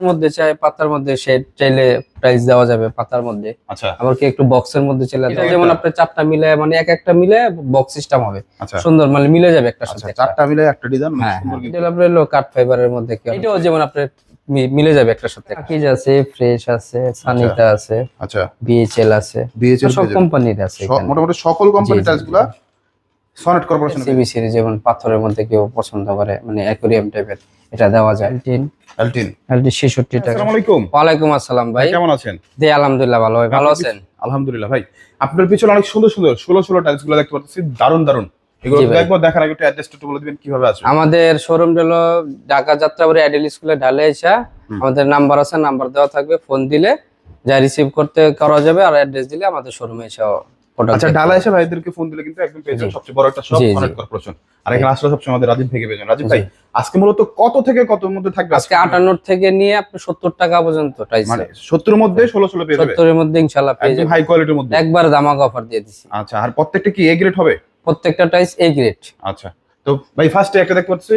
মধ্যে চাই পাতার মধ্যে সে চাইলে প্রাইস দেওয়া যাবে পাতার মধ্যে। আচ্ছা। আবার কি একটু বক্সের মধ্যে চাইলে যেমন আপনার চারটা মিলে মানে এক একটা মিলে বক্স সিস্টেম হবে। আচ্ছা। সুন্দর মানে মিলে যাবে একটা আচ্ছা সাথে একটা। চারটা মিলে একটা ডিজাইন হ্যাঁ সুন্দর হ্যাঁ। এটা আপনার হলো কাঠ ফাইবারের মধ্যে কি এটাও যেমন আপনার মিলে যাবে একটা সাথে কিজ আছে ফ্রেশ আছে সানিতা আছে আচ্ছা। বিএচএল আছে। বিএচএল সব কোম্পানির আছে মোটামুটি সকল কোম্পানি জি, জি, টাইলসগুলা সনেট কর্পোরেশন সিবি সিরিজ যেমন পাথরের মধ্যে কেউ পছন্দ করে মানে অ্যাকোরিয়াম টাইপের এটা দেওয়া যায়। তিন এলটিন এলটি ছেষট্টি টাকা আসসালামু আলাইকুম। ওয়ালাইকুম আসসালাম ভাই। কেমন আছেন? জি আলহামদুলিল্লাহ ভালো। ভাই ভালো আছেন? আলহামদুলিল্লাহ ভাই। আপনার পিছনে অনেক সুন্দর সুন্দর ষোলো ষোলো টাইলসগুলো দেখতে পাচ্ছি। দারুণ দারুণ এগুলো। দেখব দেখার আগে একটু অ্যাড্রেসটা একটু বলে দিবেন কীভাবে আছে আমাদের শোরুম হলো ঢাকা যাত্রাবাড়ি আইডেল স্কুলে ঢালে এসা। আমাদের নাম্বার আছে নাম্বার দেওয়া থাকবে। ফোন দিলে যা রিসিভ করতে করা যাবে আর অ্যাড্রেস দিলে আমাদের শোরুমে এসে আচ্ছা ডালা এসে ভাইদেরকে ফোন দিলে কিন্তু একদম পেয়ে যাবেন সবচেয়ে বড় একটা শপ জি। কর্পোরেশন আর এখানে আসলে সবসময় আমাদের রাজীব থেকে পেয়ে যাবেন রাজীব ভাই আজকে মূলত কত থেকে কত মধ্যে থাকবে আজকে আটান্ন থেকে নিয়ে আপনি সত্তর টাকা পর্যন্ত টাইস মানে সত্তর মধ্যে ষোলো ষোলো পেয়ে যাবে? সত্তরের মধ্যে ইনশাল্লাহ পেয়ে যাবেন হাই কোয়ালিটির মধ্যে? একবার দামাক অফার দিয়ে দিছি। আচ্ছা আর প্রত্যেকটা কি এ গ্রেড হবে? প্রত্যেকটা টাইস এ গ্রেড আচ্ছা তো ভাই ফার্স্টে একটা দেখতে পাচ্ছি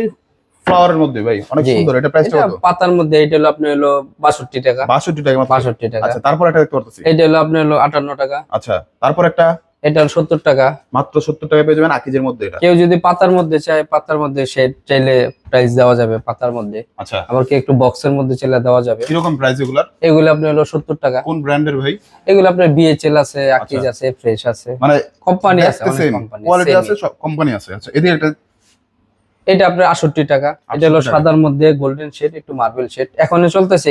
ফ্লাওয়ারের মধ্যে ভাই অনেক সুন্দর এটা প্রাইসটা এটা কত? পাতার মধ্যে এটা হলো আপনার হলো বাষট্টি টাকা। 62 টাকা মাত্র। বাষট্টি টাকা। আচ্ছা তারপর একটা দেখতে পাচ্ছি এটা হলো আপনার হলো আটান্ন টাকা। আচ্ছা তারপর একটা? এটা হলো সত্তর টাকা। মাত্র 70 টাকা পেয়ে যাবেন আকিজের মধ্যে এটা। কেউ যদি পাতার মধ্যে চায় পাতার মধ্যে সে চাইলে প্রাইস দেওয়া যাবে পাতার মধ্যে। আচ্ছা। আবার কি একটু বক্সের মধ্যে চাইলে দেওয়া যাবে। কীরকম প্রাইস এগুলার? এগুলো আপনি হলো সত্তর টাকা। কোন ব্র্যান্ডের ভাই? এগুলো আপনার বিএচএল আছে আকিজ আছে ফ্রেশ আছে। মানে কোম্পানি আছে কোম্পানি কোয়ালিটি আছে সব কোম্পানি আছে। আচ্ছা এদিকে একটা এটা আপনার আটষট্টি টাকা। এটা হলো সাদার মধ্যে গোল্ডেন শেড একটু মার্বেল শেড এখনও চলতেছে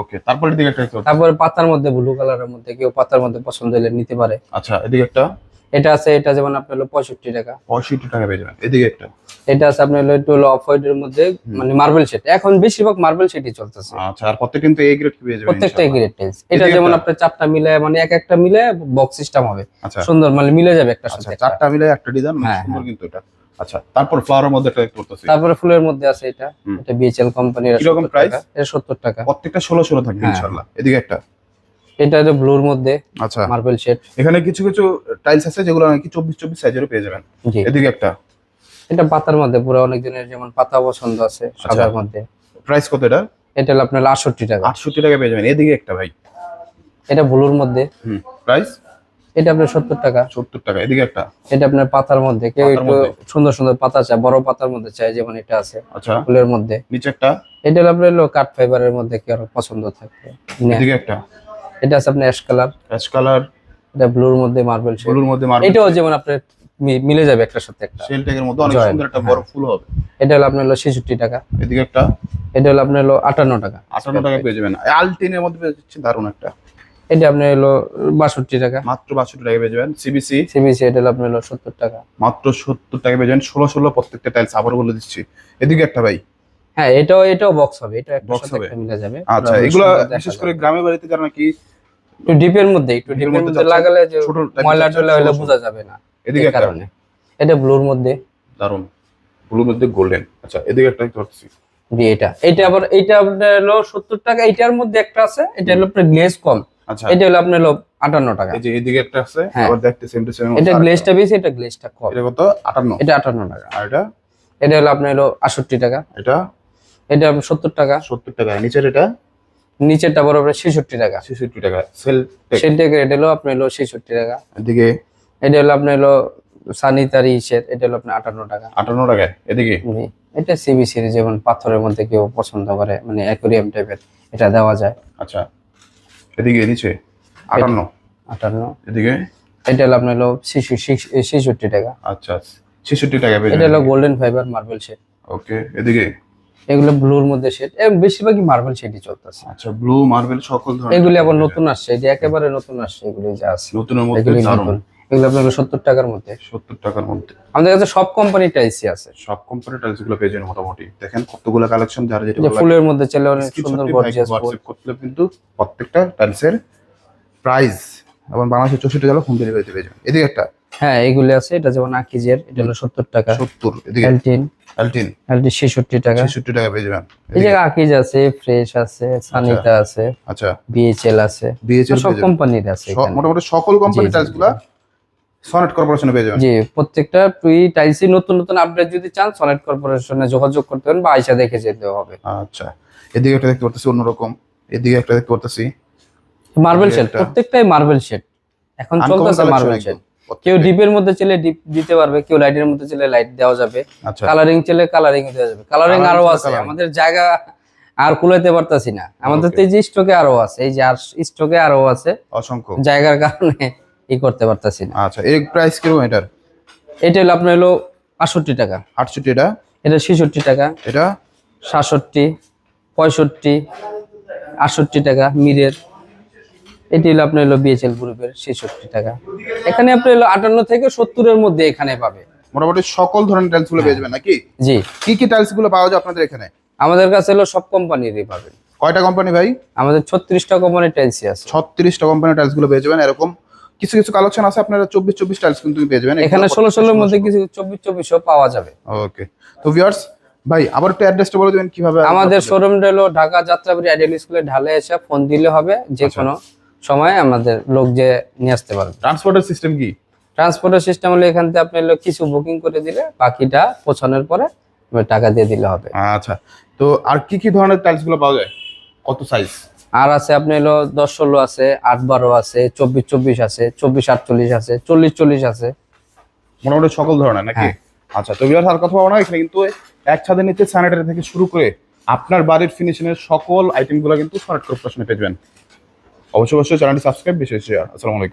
ওকে তারপর এদিকে একটা তারপরে পাতার মধ্যে ব্লু কালারের মধ্যে কেউ পাতার মধ্যে পছন্দ হলে নিতে পারে। আচ্ছা এদিকে একটা? এটা আছে এটা যেমন আপনার হলো পঁয়ষট্টি টাকা। 65 টাকা পেয়ে যাবেন। এদিকে একটা? এটা আছে আপনার হলো একটু অফ হোয়াইটের মধ্যে মানে মার্বেল শেড এখন বেশিরভাগ মার্বেল শেডই চলতেছে। আচ্ছা আর প্রত্যেক কিন্তু এ গ্রেড পেয়ে যাবেন প্রত্যেকটা। গ্রেড এটা যেমন আপনার চারটা মিলে মানে এক একটা মিলে বক্স সিস্টেম হবে। আচ্ছা। সুন্দর মানে মিলে যাবে একটা আচ্ছা সাথে। চারটা মিলে একটা ডিজাইন হ্যাঁ, সুন্দর কিন্তু এটা। আচ্ছা তারপর ফ্লাওয়ারের মধ্যে একটা তারপরে ফুলের মধ্যে আছে এটা। বিএচএল কোম্পানির টাকা। প্রত্যেকটা 16 16 থাকবে হ্যাঁ। ইনশাআল্লাহ। এদিকে একটা। এটা ব্লুর মধ্যে আচ্ছা। মার্বেল শেড এখানে কিছু কিছু টাইলস আছে যেগুলো নাকি সাইজেরও পেয়ে যাবেন। এদিকে একটা। এটা পাতার মধ্যে পুরো অনেক দিনের যেমন পাতা পছন্দ আছে আচ্ছা। সাদার মধ্যে। প্রাইস কত এটা? এটা আপনার আটষট্টি টাকা। আটষট্টি টাকা পেয়ে যাবেন। এদিকে একটা ভাই। এটা ব্লুর মধ্যে। হুম প্রাইস এটা আপনার সত্তর টাকা। সত্তর টাকা এদিকে একটা। এটা আপনার পাতার মধ্যে কেউ একটু সুন্দর সুন্দর পাতা চায় বড় পাতার মধ্যে চায় যেমন এটা আছে আচ্ছা। ফুলের মধ্যে। নিচে একটা এটা আপনার হলো কাঠ ফাইবারের মধ্যে কি আরও পছন্দ থাকবে? এদিকে একটা। এটা আছে আপনার অ্যাশ কালার। Ash colour. এটা ব্লুর মধ্যে মার্বেল ব্লুর মধ্যে মার্বেল এটাও যেমন আপনার মিলে যাবে একটার সাথে একটা। শেল ট্যাগের মধ্যে অনেক সুন্দর একটা বড় ফুল হবে। এটা হলো আপনার হলো ছেষট্টি টাকা। এদিকে একটা। এটা হলো আপনার হলো আটান্ন টাকা। আটান্ন টাকা পেয়ে যাবেন। আলটিনের মধ্যে পেয়ে যাচ্ছে দারুণ একটা। এটা আপনার হলো বাষট্টি টাকা। মাত্র বাষট্টি টাকা পেয়ে যাবেন। সিবিসি সিবিসি এটা হলো আপনার হলো সত্তর টাকা। মাত্র সত্তর টাকা পেয়ে যাবেন। ষোলো ষোলো প্রত্যেকটা টাইলস আবার বলে দিচ্ছি। এদিকে একটা ভাই। হ্যাঁ এটাও এটাও বক্স হবে। এটা একটা Box হবে? মিলে যাবে। আচ্ছা এগুলো বিশেষ করে গ্রামের বাড়িতে যারা নাকি একটু ডিপের মধ্যে একটু ডিপের মধ্যে লাগালে যে ময়লা টয়লা হলে। বোঝা যাবে না এদিকে কারণে। এটা ব্লুর মধ্যে। দারুণ। ব্লুর মধ্যে গোল্ডেন আচ্ছা এদিকে একটা পাচ্ছি জি এটা। এটা আবার এটা আপনার হলো সত্তর টাকা। এটার মধ্যে একটা আছে। এটা হলো আপনার গ্লেজ কম। এটা হলো আপনার হলো আটান্ন টাকা। এই যে এদিকে একটা আছে হ্যাঁ। আবার দেখতে সেম টু সেম এটা গ্লেজটা বেশি এটা গ্লেজটা কম। এটা কত? আটান্ন। এটা আটান্ন টাকা। আর এটা? এটা হলো আপনার হলো আটষট্টি টাকা। এটা? এটা সত্তর টাকা। সত্তর টাকা। নিচের এটা? নিচেরটা বরাবর ছেষট্টি টাকা। ছেষট্টি টাকা। সেল সেল সেটাকে এটা হলো আপনার হলো ছেষট্টি টাকা। এদিকে? এটা হলো আপনার হলো সানিতারি ইসের। এটা হলো আপনার আটান্ন টাকা। আটান্ন টাকা এদিকে। এটা সিবি সিরিজ যেমন পাথরের মধ্যে কেউ পছন্দ করে মানে অ্যাকোরিয়াম টাইপের এটা দেওয়া যায়। আচ্ছা। এদিকে নিচে আটান্ন। আটান্ন। এদিকে? এটা হলো আপনার হলো ছেষট্টি টাকা। আচ্ছা ছেষট্টি টাকা এটা হলো golden fibre marble shade okay এদিকে? এগুলো ব্লুর মধ্যে শেড বেশিরভাগই মার্বেল শেডই চলতেছে। আচ্ছা ব্লু মার্বেল সকল ধরনের এগুলি আবার নতুন আসছে। এটা একেবারে নতুন আসছে এগুলি যা আছে। নতুনের মধ্যে দারুণ। এগুলো আপনার সত্তর টাকার মধ্যে। সত্তর টাকার মধ্যে। আমাদের কাছে সব কোম্পানি টাইসি আছে। সব কোম্পানি টাইলসগুলো পেয়ে যাবেন মোটামুটি। দেখেন কতগুলো কালেকশন যারা যেটা যে। ফুলের মধ্যে চলে অনেক সুন্দর গর্জিয়াস WhatsApp কিন্তু প্রত্যেকটা টাইলসের প্রাইস এবং বাংলাদেশের চৌষট্টি জেলা হোম ডেলিভারিতে পেয়ে যাবেন। এদিকে একটা। হ্যাঁ এগুলি আছে এটা যেমন আকিজের এটা হলো সত্তর টাকা। সত্তর এদিকে। এলটিন অ্যালটিন এলটি ছেষট্টি টাকা। ছেষট্টি টাকা পেয়ে যাবেন। এই জায়গায় আকিজ আছে ফ্রেশ আছে সানিতা আছে আচ্ছা। বিএচএল আছে। বিএচএল সব কোম্পানির আছে মোটামুটি সকল কোম্পানি জি, জি, টাইলসগুলা সনেট কর্পোরেশনে পেয়ে যাবেন। জি প্রত্যেকটা প্রি টাইলসি নতুন নতুন আপডেট যদি চান সনেট কর্পোরেশনে যোগাযোগ করতে পারেন বা আইসা দেখে যেতে হবে। আচ্ছা এদিকে একটা দেখতে পারতেছি অন্যরকম। এদিকে একটা দেখতে পারতেছি। মার্বেল শেড প্রত্যেকটাই মার্বেল শেড এখন চলতেছে মার্বেল। শেড কেউ ডিপের মধ্যে চলে ডিপ দিতে পারবে কেউ লাইটের মধ্যে চলে লাইট দেওয়া যাবে। আচ্ছা। কালারিং চলে কালারিং দেওয়া যাবে। কালারিং আরও আছে আমাদের জায়গা আর কুলাইতে পারতাছি না। আমাদের তো এই যে স্টকে আরও আছে এই যে আর স্টকে আরও আছে অসংখ্য। জায়গার কারণে ই করতে পারতাছি না। আচ্ছা এর প্রাইস কীরকম এটার? এটা হলো আপনার হলো পাঁষট্টি টাকা। আটষট্টি এটা? এটা ছেষট্টি টাকা। এটা? সাতষট্টি পঁয়ষট্টি আটষট্টি টাকা মিরের। এটি হলো আপনার হলো বিএচএল গ্রুপের ছেষট্টি টাকা। এখানে আপনি হলো আটান্ন থেকে সত্তরের মধ্যে এখানে পাবে। মোটামুটি সকল ধরনের টাইলসগুলো পেয়ে যাবেন নাকি? জি। কি কি টাইলসগুলো পাওয়া যায় আপনাদের এখানে? আমাদের কাছে হলো সব কোম্পানিরই পাবেন। কয়টা কোম্পানি ভাই? আমাদের ছত্রিশটা কোম্পানির টাইলসই আছে। ছত্রিশটা কোম্পানির টাইলসগুলো পেয়ে যাবেন এরকম কিছু কিছু কালেকশন আছে আপনারা চব্বিশ চব্বিশ টাইলস কিন্তু পেয়ে যাবেন। এখানে ষোলো ষোলোর মধ্যে কিছু চব্বিশ চব্বিশও পাওয়া যাবে। ওকে তো ভিউয়ার্স ভাই আবার একটু অ্যাড্রেসটা বলে দেবেন কীভাবে আমাদের শোরুমটা হলো ঢাকা যাত্রাবাড়ি আইডিয়াল স্কুলে ঢালে এসে ফোন দিলে হবে যে আচ্ছা। কোনো সময় আমাদের লোক যে নিয়ে আসতে পারবে। ট্রান্সপোর্টের সিস্টেম কি? ট্রান্সপোর্টের সিস্টেম হলো এখান থেকে আপনি কিছু বুকিং করে দিলে বাকিটা পৌঁছানোর পরে টাকা দিয়ে দিলে হবে। আচ্ছা। তো আর কি কি ধরনের টাইলসগুলো পাওয়া যায়? কত সাইজ আর আছে আপনি হলো দশ ষোলো আছে আট বারো আছে চব্বিশ চব্বিশ আছে চব্বিশ আটচল্লিশ আছে চল্লিশ চল্লিশ আছে। মোটামুটি সকল ধরনের নাকি? হ্যাঁ। আচ্ছা তো আর কথা বলা না এখানে কিন্তু এক ছাদের নিচে স্যানিটারি থেকে শুরু করে আপনার বাড়ির ফিনিশিং এর সকল আইটেমগুলো কিন্তু শর্ট করে প্রশ্ন পেয়ে যাবেন। অবশ্যই অবশ্যই চ্যানেলটি সাবস্ক্রাইব বেশি শেয়ার আসসালামু আলাইকুম।